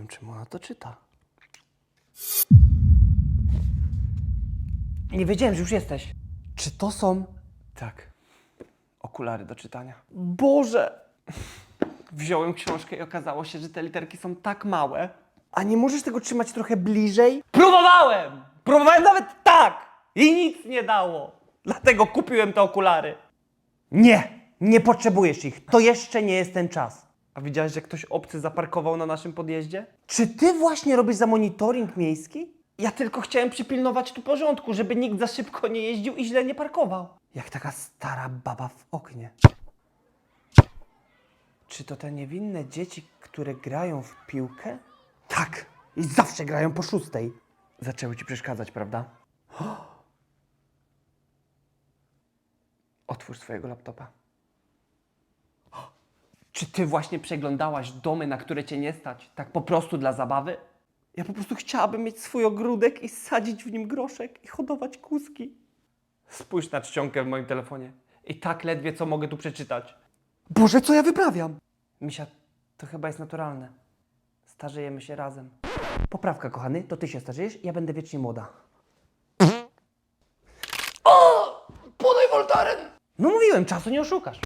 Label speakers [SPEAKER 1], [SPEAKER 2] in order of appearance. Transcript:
[SPEAKER 1] wiem, czemu ona to czyta. Nie wiedziałem, że już jesteś. Czy to są... Tak. Okulary do czytania. Boże! Wziąłem książkę i okazało się, że te literki są tak małe. A nie możesz tego trzymać trochę bliżej? Próbowałem! Próbowałem nawet tak! I nic nie dało. Dlatego kupiłem te okulary. Nie! Nie potrzebujesz ich. To jeszcze nie jest ten czas. A widziałeś, że ktoś obcy zaparkował na naszym podjeździe? Czy ty właśnie robisz za monitoring miejski? Ja tylko chciałem przypilnować tu porządku, żeby nikt za szybko nie jeździł i źle nie parkował. Jak taka stara baba w oknie. Czy to te niewinne dzieci, które grają w piłkę? Tak. I zawsze grają po szóstej. Zaczęły ci przeszkadzać, prawda? Otwórz swojego laptopa. Czy ty właśnie przeglądałaś domy, na które cię nie stać, tak po prostu dla zabawy? Ja po prostu chciałabym mieć swój ogródek i sadzić w nim groszek i hodować kuski. Spójrz na czcionkę w moim telefonie. I tak ledwie co mogę tu przeczytać. Boże, co ja wyprawiam? Misia, to chyba jest naturalne. Starzejemy się razem. Poprawka, kochany, to ty się starzejesz, ja będę wiecznie młoda. O! Podaj woltaren! No mówiłem, czasu nie oszukasz.